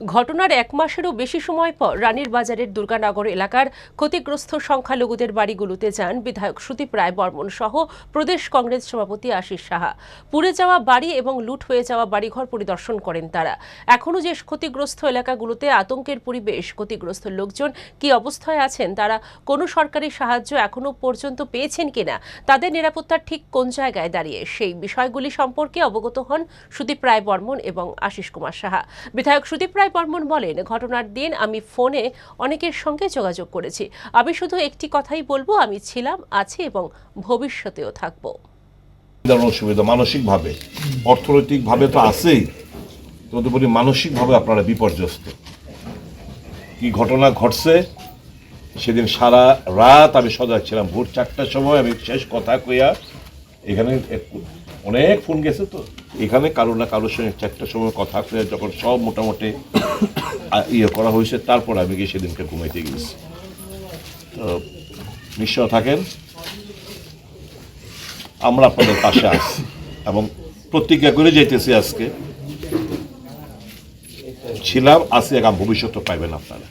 ঘটনার এক মাসেরও বেশি সময় পর রানীর বাজারের দুর্গানগর এলাকার ক্ষতিগ্রস্ত সংখ্যালঘুদের বাড়িগুলোতে যান বিধায়ক সুদীপ রায় বর্মন সহ প্রদেশ কংগ্রেস সভাপতি আশিস সাহা। পুড়ে যাওয়া বাড়ি এবং লুট হয়ে যাওয়া বাড়িঘর পরিদর্শন করেন তারা। এখনও যে ক্ষতিগ্রস্ত এলাকাগুলোতে আতঙ্কের পরিবেশ, ক্ষতিগ্রস্ত লোকজন কি অবস্থায় আছেন, তারা কোনো সরকারি সাহায্য এখনও পর্যন্ত পেয়েছেন কিনা, তাদের নিরাপত্তার ঠিক কোন জায়গায় দাঁড়িয়ে, সেই বিষয়গুলি সম্পর্কে অবগত হন সুদীপ রায় বর্মন এবং আশিস কুমার সাহা। বিধায়ক সুদীপ রায় বর্মন বলেন, ঘটনার দিন আমি ফোনে অনেকের সঙ্গে যোগাযোগ করেছি। আমি শুধু একটি কথাই বলব, আমি ছিলাম, আছি এবং ভবিষ্যতেও থাকব। অসুবিধা মানসিকভাবে, অর্থনৈতিকভাবে তো আছেই, তদুপরি মানসিকভাবে আপনারা বিপর্যস্ত। কি ঘটনা ঘটছে, সেদিন সারা রাত আমি সজাগ ছিলাম। ভোর চারটার সময় আমি শেষ কথা কইয়া এখানে অনেক ফোন গেছে তো। এখানে কারও না কারোর সঙ্গে চারটার সময় কথা কইয়া যখন সব মোটামুটি ইয়ে করা হয়েছে, তারপর আমি গিয়ে সেদিনকে ঘুমাইতে গিয়েছি। তো নিশ্চয় থাকেন। আমরা আপনাদের পাশে আছি এবং প্রতিজ্ঞা করে যেতেছি আজকে। ছিলাম, আছি, এখন ভবিষ্যৎ পাইবেন আপনারা।